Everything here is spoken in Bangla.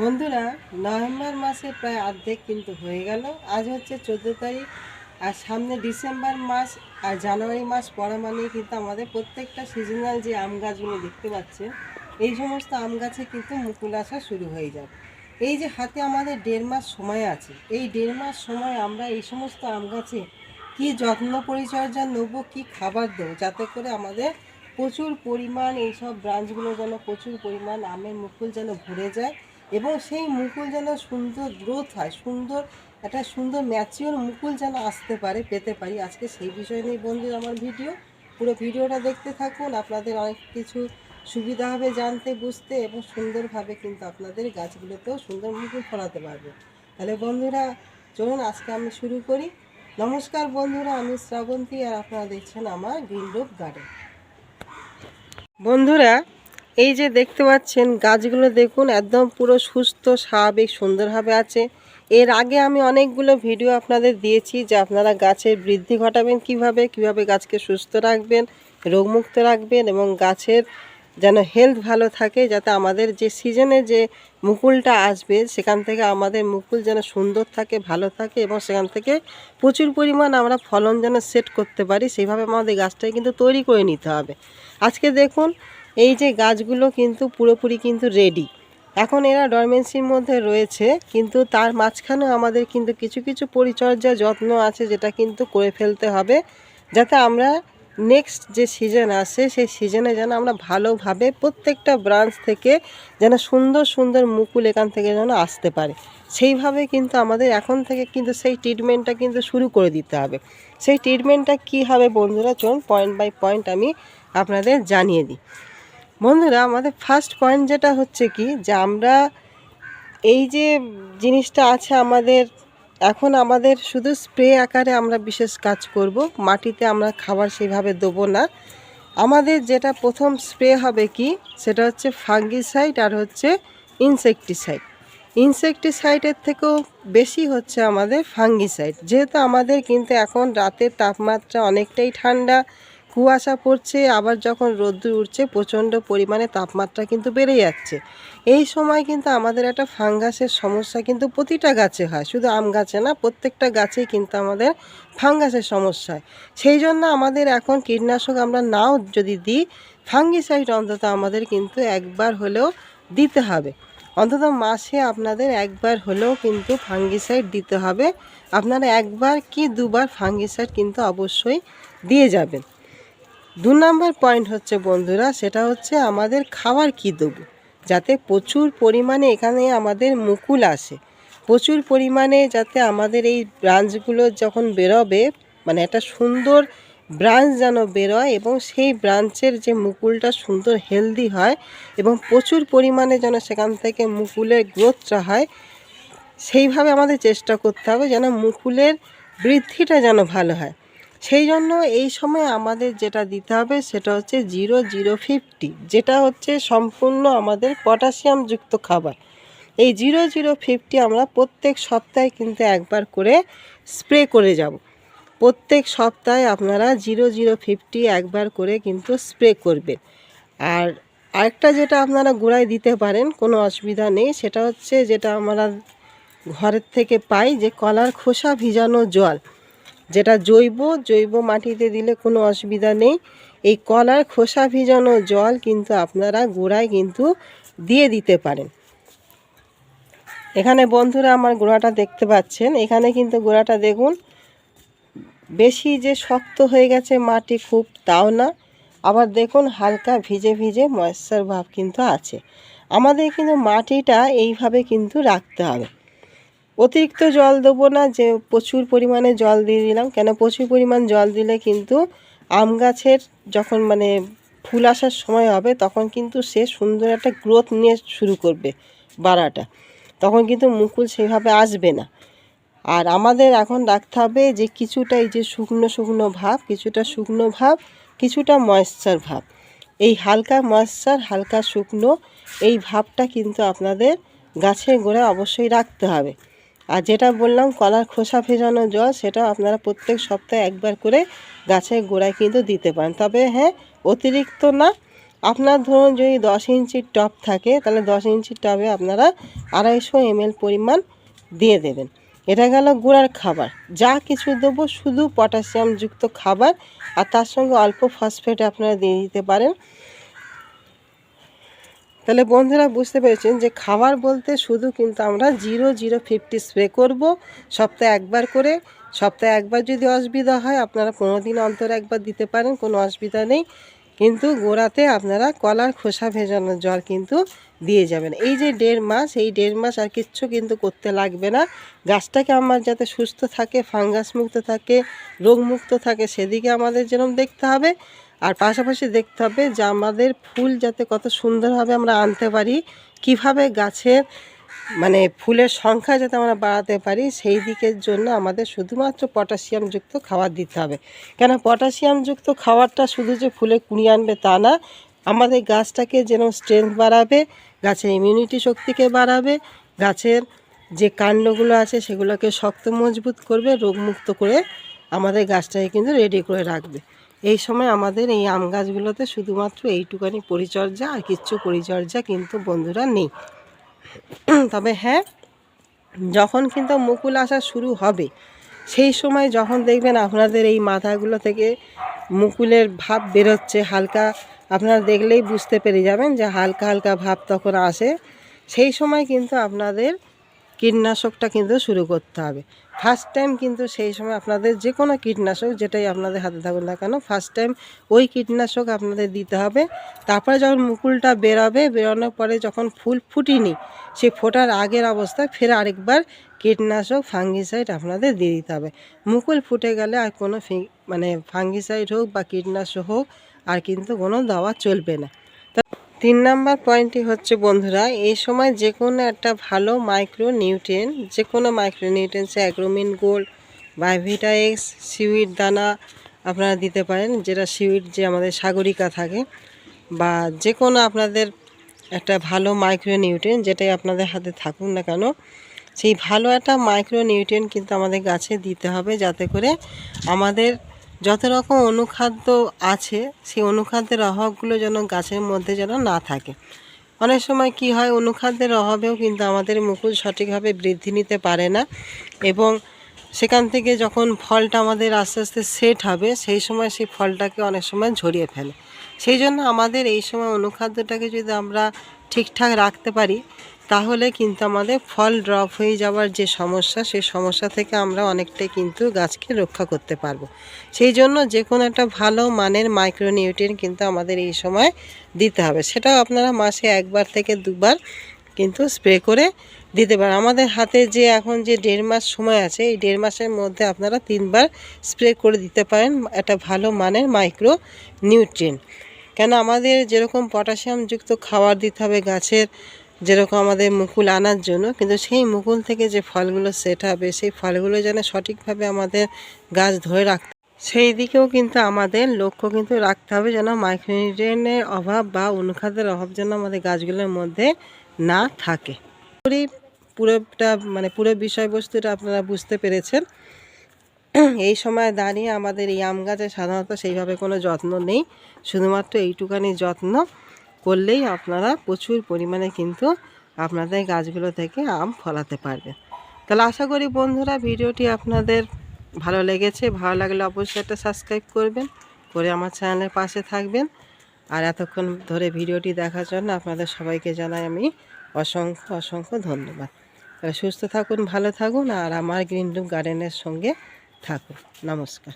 বন্ধুরা, নভেম্বর মাসে প্রায় অর্ধেক কিন্তু হয়ে গেল। আজ হচ্ছে চোদ্দ তারিখ আর সামনে ডিসেম্বর মাস আর জানুয়ারি মাস পড়া মানেই কিন্তু আমাদের প্রত্যেকটা সিজনাল যে আম গাছগুলো দেখতে পাচ্ছেন, এই সমস্ত আম গাছে কিন্তু মুকুল আসা শুরু হয়ে যাবে। এই যে হাতে আমাদের দেড় মাস সময় আছে, এই দেড় মাস সময় আমরা এই সমস্ত আম গাছে কী যত্ন পরিচর্যা নেব, কী খাবার দেবো, যাতে করে আমাদের প্রচুর পরিমাণ এইসব ব্রাঞ্চগুলো যেন প্রচুর পরিমাণ আমের মুকুল যেন ভরে যায় এবং সেই মুকুল যেন সুন্দর গ্রোথ হয়, সুন্দর, একটা সুন্দর ম্যাচিওর মুকুল যেন আসতে পারে, পেতে পারি। আজকে সেই বিষয় নিয়ে বন্ধু আমার ভিডিও পুরো ভিডিওটা দেখতে থাকুন। আপনাদের অনেক কিছু সুবিধা হবে জানতে, বুঝতে এবং সুন্দরভাবে কিন্তু আপনাদের গাছগুলোতেও সুন্দর মুকুল ফলাতে পারবে। তাহলে বন্ধুরা, চলুন আজকে আমি শুরু করি। নমস্কার বন্ধুরা, আমি শ্রাবন্তী আর আপনারা দেখছেন আমার গ্রিন রুপ গার্ডেন বন্ধুরা এই যে দেখতে পাচ্ছেন, গাছগুলো দেখুন, একদম পুরো সুস্থ, স্বাভাবিক, সুন্দরভাবে আছে। এর আগে আমি অনেকগুলো ভিডিও আপনাদের দিয়েছি যে আপনারা গাছের বৃদ্ধি ঘটাবেন কীভাবে কীভাবে গাছকে সুস্থ রাখবেন, রোগমুক্ত রাখবেন এবং গাছের যেন হেলথ ভালো থাকে, যাতে আমাদের যে সিজনে যে মুকুলটা আসবে, সেখান থেকে আমাদের মুকুল যেন সুন্দর থাকে, ভালো থাকে এবং সেখান থেকে প্রচুর পরিমাণ আমরা ফলন যেন সেট করতে পারি, সেইভাবে আমাদের গাছটাকে কিন্তু তৈরি করে নিতে হবে। আজকে দেখুন, এই যে গাছগুলো কিন্তু পুরোপুরি কিন্তু রেডি এখন এরা ডরমেন্সির মধ্যে রয়েছে, কিন্তু তার মাঝখানেও আমাদের কিন্তু কিছু কিছু পরিচর্যা যত্ন আছে, যেটা কিন্তু করে ফেলতে হবে, যাতে আমরা নেক্সট যে সিজন আসে সেই সিজনে যেন আমরা ভালোভাবে প্রত্যেকটা ব্রাঞ্চ থেকে যেন সুন্দর সুন্দর মুকুল এখান থেকে যেন আসতে পারে। সেইভাবে কিন্তু আমাদের এখন থেকে কিন্তু সেই ট্রিটমেন্টটা কিন্তু শুরু করে দিতে হবে। সেই ট্রিটমেন্টটা কী হবে বন্ধুরা? চলুন পয়েন্ট বাই পয়েন্ট আমি আপনাদের জানিয়ে দিই। বন্ধুরা, আমাদের ফার্স্ট পয়েন্ট যেটা হচ্ছে কি, যে আমরা এই যে জিনিসটা আছে আমাদের এখন আমাদের শুধু স্প্রে আকারে আমরা বিশেষ কাজ করব। মাটিতে আমরা খাবার সেইভাবে দেবো না। আমাদের যেটা প্রথম স্প্রে হবে কি, সেটা হচ্ছে ফাঙ্গিসাইড আর হচ্ছে ইনসেকটিসাইড। ইনসেকটিসাইডের থেকেও বেশি হচ্ছে আমাদের ফাঙ্গিসাইড। যেহেতু আমাদের কিন্তু এখন রাতের তাপমাত্রা অনেকটাই ঠান্ডা কুয়াশা পড়ছে, আবার যখন রোদ্দুর উঠছে, প্রচণ্ড পরিমাণে তাপমাত্রা কিন্তু বেড়ে যাচ্ছে। এই সময় কিন্তু আমাদের একটা ফাঙ্গাসের সমস্যা কিন্তু প্রতিটা গাছে হয়। শুধু আম গাছে না, প্রত্যেকটা গাছেই কিন্তু আমাদের ফাঙ্গাসের সমস্যা সেই জন্য আমাদের এখন কীটনাশক আমরা নাও যদি দিই, ফাঙ্গিসাইড অন্তত আমাদের কিন্তু একবার হলেও দিতে হবে। অন্তত মাসে আপনাদের একবার হলেও কিন্তু ফাঙ্গিসাইড দিতে হবে। আপনারা একবার কি দুবার ফাঙ্গিসাইড কিন্তু অবশ্যই দিয়ে যাবেন। দু নম্বর পয়েন্ট হচ্ছে বন্ধুরা, সেটা হচ্ছে আমাদের খাবার কি দেবো? যাতে প্রচুর পরিমাণে এখানে আমাদের মুকুল আসে। প্রচুর পরিমাণে যাতে আমাদের এই ব্রাঞ্চগুলো যখন বেরোবে মানে একটা সুন্দর ব্রাঞ্চ যেন বেরোয় এবং সেই ব্রাঞ্চের যে মুকুলটা সুন্দর হেলদি হয় এবং প্রচুর পরিমাণে যেন সেখান থেকে মুকুলের গ্রোথটা হয়, সেইভাবে আমাদের চেষ্টা করতে হবে যেন মুকুলের বৃদ্ধিটা যেন ভালো হয়। সেই জন্য এই সময় আমাদের যেটা দিতে হবে সেটা হচ্ছে জিরো জিরো ফিফটি, যেটা হচ্ছে সম্পূর্ণ আমাদের পটাশিয়ামযুক্ত খাবার। এই জিরো জিরো ফিফটি আমরা প্রত্যেক সপ্তাহে কিন্তু একবার করে স্প্রে করে যাব। প্রত্যেক সপ্তাহে আপনারা জিরো জিরো ফিফটি একবার করে কিন্তু স্প্রে করবেন। আর আরেকটা যেটা আপনারা গোড়ায় দিতে পারেন, কোনো অসুবিধা নেই, সেটা হচ্ছে যেটা আমরা ঘরের থেকে পাই যে কলার খোসা ভিজানো জল। যেটা জৈব জৈব মাটিতে দিলে কোনো অসুবিধা নেই। এই কলার খোসা ভিজানো জল কিন্তু আপনারা গোড়ায় কিন্তু দিয়ে দিতে পারেন। এখানে বন্ধুরা আমার গোড়াটা দেখতে পাচ্ছেন। এখানে কিন্তু গোড়াটা দেখুন, বেশি যে শক্ত হয়ে গেছে মাটি খুব তাও না। আবার দেখুন হালকা ভিজে ভিজে ময়েশ্চার ভাব কিন্তু আছে। আমাদের কিন্তু মাটিটা এইভাবে কিন্তু রাখতে হবে। অতিরিক্ত জল দেবো না, যে প্রচুর পরিমাণে জল দিয়ে দিলাম। কেন? প্রচুর পরিমাণ জল দিলে কিন্তু আম গাছের যখন মানে ফুল আসার সময় হবে, তখন কিন্তু সে সুন্দর একটা গ্রোথ নিয়ে শুরু করবে বাড়াটা। তখন কিন্তু মুকুল সেভাবে আসবে না। আর আমাদের এখন রাখতে হবে যে কিছুটা এই যে শুকনো শুকনো ভাব, কিছুটা শুকনো ভাব, কিছুটা ময়েশ্চার ভাব। এই হালকা ময়েশ্চার হালকা শুকনো, এই ভাবটা কিন্তু আপনাদের গাছের গোড়ায় অবশ্যই রাখতে হবে। আর যেটা বললাম, কলার খোসা ভেজানো জল, সেটা আপনারা প্রত্যেক সপ্তাহে একবার করে গাছের গোড়ায় কিন্তু দিতে পারেন। তবে হ্যাঁ অতিরিক্ত না। আপনার ধরুন যদি দশ ইঞ্চির টব থাকে, তাহলে দশ ইঞ্চির টবে আপনারা আড়াইশো এমএল পরিমাণ দিয়ে দেবেন। এটা গেল গুঁড়ার খাবার। যা কিছু দেবো শুধু পটাশিয়ামযুক্ত খাবার, আর তার সঙ্গে অল্প ফসফেট আপনারা দিয়ে দিতে পারেন। তাহলে বন্ধুরা বুঝতে পেরেছেন যে খাবার বলতে শুধু কিন্তু আমরা জিরো জিরো ফিফটি স্প্রে করব, সপ্তাহে একবার করে। সপ্তাহে একবার যদি অসুবিধা হয়, আপনারা পনেরো দিন অন্তর একবার দিতে পারেন, কোনো অসুবিধা নেই। কিন্তু গোড়াতে আপনারা কলার খোসা ভেজানোর জল কিন্তু দিয়ে যাবেন। এই যে দেড় মাস, এই দেড় মাস আর কিচ্ছু কিন্তু করতে লাগবে না। গাছটাকে আমার যাতে সুস্থ থাকে, ফাঙ্গাস মুক্ত থাকে রোগমুক্ত থাকে, সেদিকে আমাদের যেরকম দেখতে হবে। আর পাশাপাশি দেখতে হবে যে আমাদের ফুল যাতে কত সুন্দরভাবে আমরা আনতে পারি, কীভাবে গাছের মানে ফুলের সংখ্যা যাতে আমরা বাড়াতে পারি, সেই দিকের জন্য আমাদের শুধুমাত্র পটাশিয়ামযুক্ত খাবার দিতে হবে। কেন পটাশিয়ামযুক্ত খাবারটা শুধু যে ফুলে কুড়িয়ে আনবে তা না, আমাদের গাছটাকে যেন স্ট্রেংথ বাড়াবে, গাছের ইমিউনিটি শক্তিকে বাড়াবে, গাছের যে কাণ্ডগুলো আছে সেগুলোকে শক্ত মজবুত করবে, রোগমুক্ত করে আমাদের গাছটাকে কিন্তু রেডি করে রাখবে। এই সময় আমাদের এই আম গাছগুলোতে শুধুমাত্র এইটুকানি পরিচর্যা আর কিচ্ছু পরিচর্যা কিন্তু বন্ধুরা নেই। তবে হ্যাঁ যখন কিন্তু মুকুল আসা শুরু হবে, সেই সময় যখন দেখবেন আপনাদের এই মাথাগুলো থেকে মুকুলের ভাব বেরোচ্ছে, হালকা আপনারা দেখলেই বুঝতে পেরে যাবেন যে হালকা হালকা ভাব তখন আসে। সেই সময় কিন্তু আপনাদের কীটনাশকটা কিন্তু শুরু করতে হবে। ফার্স্ট টাইম কিন্তু সেই সময় আপনাদের যে কোনো কীটনাশক যেটাই আপনাদের হাতে থাকুন না কেন ফার্স্ট টাইম ওই কীটনাশক আপনাদের দিতে হবে। তারপরে যখন মুকুলটা বেরোবে, বেরোনোর পরে যখন ফুল ফুটিনি সে ফোটার আগের অবস্থায় ফের আরেকবার কীটনাশক ফাঙ্গিসাইড আপনাদের দিয়ে দিতে হবে। মুকুল ফুটে গেলে আর কোনো মানে ফাঙ্গিসাইড হোক বা কীটনাশক হোক, আর কিন্তু কোনো দেওয়া চলবে না। তিন নাম্বার পয়েন্টটি হচ্ছে, বন্ধুরা, এই সময় যে কোনো একটা ভালো মাইক্রো নিউট্রেন যে কোনো micro nutrients Agromin, gold Bivita X, seaweed দানা আপনারা দিতে পারেন, যেটা সিউইড যে আমাদের সাগরিকা থাকে, বা যে কোনো আপনাদের একটা ভালো মাইক্রো নিউট্রিয়েন্ট যেটাই আপনাদের হাতে থাকুক না কেন, সেই ভালো একটা মাইক্রো নিউট্রিয়েন্ট কিন্তু আমাদের গাছে দিতে হবে, যাতে করে আমাদের যত রকম অনুখাদ্য আছে, সেই অনুখাদ্যের অভাবগুলো যেন গাছের মধ্যে যেন না থাকে। অনেক সময় কি হয়, অনুখাদ্যের অভাবেও কিন্তু আমাদের মুকুল সঠিকভাবে বৃদ্ধি নিতে পারে না এবং সেখান থেকে যখন ফলটা আমাদের আস্তে আস্তে সেট হবে, সেই সময় সেই ফলটাকে অনেক সময় ঝরিয়ে ফেলে। সেই জন্য আমাদের এই সময় অনুখাদ্যটাকে যদি আমরা ঠিকঠাক রাখতে পারি তাহলে কিন্তু আমাদের ফল ড্রপ হয়ে যাওয়ার যে সমস্যা সেই সমস্যা থেকে আমরা অনেকটাই কিন্তু গাছকে রক্ষা করতে পারব। সেই জন্য যে কোনো একটা ভালো মানের মাইক্রোনিউট্রিয়েন্ট কিন্তু আমাদের এই সময় দিতে হবে। সেটাও আপনারা মাসে একবার থেকে দুবার কিন্তু স্প্রে করে দিতে পারেন। আমাদের হাতে যে এখন যে দেড় মাস সময় আছে, এই দেড় মাসের মধ্যে আপনারা তিনবার স্প্রে করে দিতে পারেন একটা ভালো মানের মাইক্রো নিউট্রিয়েন্ট কেন? আমাদের যেরকম পটাশিয়ামযুক্ত খাবার দিতে হবে গাছের যেরকম আমাদের মুকুল আনার জন্য, কিন্তু সেই মুকুল থেকে যে ফলগুলো সেট হবে, সেই ফলগুলো যেন সঠিকভাবে আমাদের গাছ ধরে রাখতে সেই দিকেও কিন্তু আমাদের লক্ষ্য কিন্তু রাখতে হবে যেন মাইক্রোনিউট্রিয়েন্টের অভাব বা অনুখাদ্যের অভাব যেন আমাদের গাছগুলোর মধ্যে না থাকে। করি পুরোটা মানে পুরো বিষয়বস্তুটা আপনারা বুঝতে পেরেছেন। এই সময় দাঁড়িয়ে আমাদের এই আম গাছে সাধারণত সেইভাবে কোনো যত্ন নেই। শুধুমাত্র এইটুকানি যত্ন। করলেই আপনারা প্রচুর পরিমাণে কিন্তু আপনাদের গাছগুলো থেকে আম ফলাতে পারবেন তাহলে আশা করি বন্ধুরা ভিডিওটি আপনাদের ভালো লেগেছে। ভালো লাগলে অবশ্যই একটা সাবস্ক্রাইব করবেন, করে আমার চ্যানেলের পাশে থাকবেন। আর এতক্ষণ ধরে ভিডিওটি দেখার জন্য আপনাদের সবাইকে জানাই আমি অসংখ্য অসংখ্য ধন্যবাদ। তাহলে সুস্থ থাকুন, ভালো থাকুন। আর আমার গ্রিন রুম গার্ডেনের সঙ্গে থাকুন। নমস্কার।